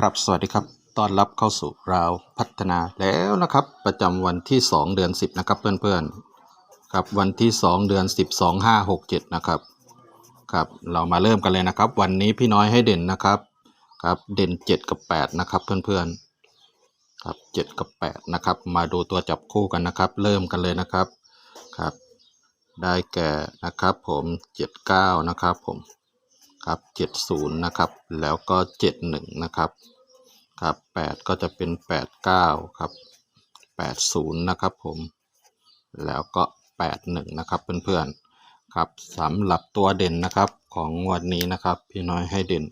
ครับ สวัสดีครับ ต้อนรับเข้าสู่ราวพัฒนาแล้วนะครับ ประจำวันที่ 2 เดือน 10 นะครับเพื่อนๆ ครับวันที่ 2 เดือน 10 2 5 6 7 นะครับ ครับ เรามาเริ่มกันเลยนะครับ วันนี้พี่น้อยให้เด่นนะครับ ครับ เด่น 7 กับ 8 นะครับเพื่อนๆ ครับ 7 กับ 8 นะครับ มาดูตัวจับคู่กันนะครับ เริ่มกันเลยนะครับ ครับ ได้แก่นะครับผม 79 นะครับผม ครับ70นะครับ แล้วก็ 71 นะครับ ครับ 8 ก็จะเป็น 89 ครับ 80 นะครับผม แล้วก็ 81 นะครับเพื่อนๆ ครับสำหรับตัวเด่นนะครับของวันนี้นะครับ พี่น้อยให้เด่น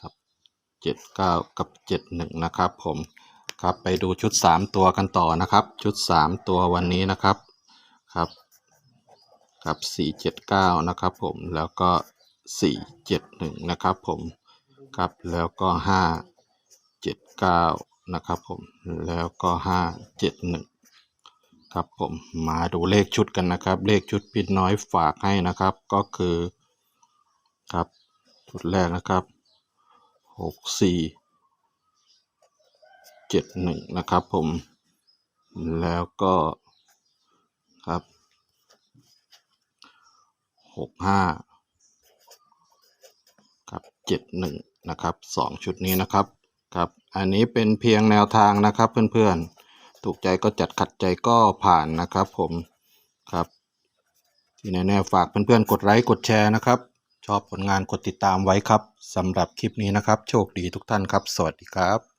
ครับ 79 กับ 71 นะครับผม ครับไปดูชุด 3 ตัวกันต่อนะครับ ชุด 3 ตัววันนี้นะครับ ครับ ครับ 479 นะครับผม แล้วก็ 471นะครับผมครับแล้วก็579นะครับผมแล้วก็571ครับผมมาดูเลขชุดกันนะครับ เลขชุดพี่น้อยฝากให้นะครับก็คือครับชุดแรกนะครับ6471นะครับผมแล้วก็ครับหกห้า ครับเจ็ดหนึ่งนะครับสองชุดนี้นะครับครับ อันนี้เป็นเพียงแนวทางนะครับเพื่อนๆ ถูกใจก็จัดขัดใจก็ผ่านนะครับผมครับที่แน่ๆฝากเพื่อนๆ กดไลค์กดแชร์นะครับ ชอบผลงานกดติดตามไว้ครับสำหรับคลิปนี้นะครับ โชคดีทุกท่านครับ สวัสดีครับ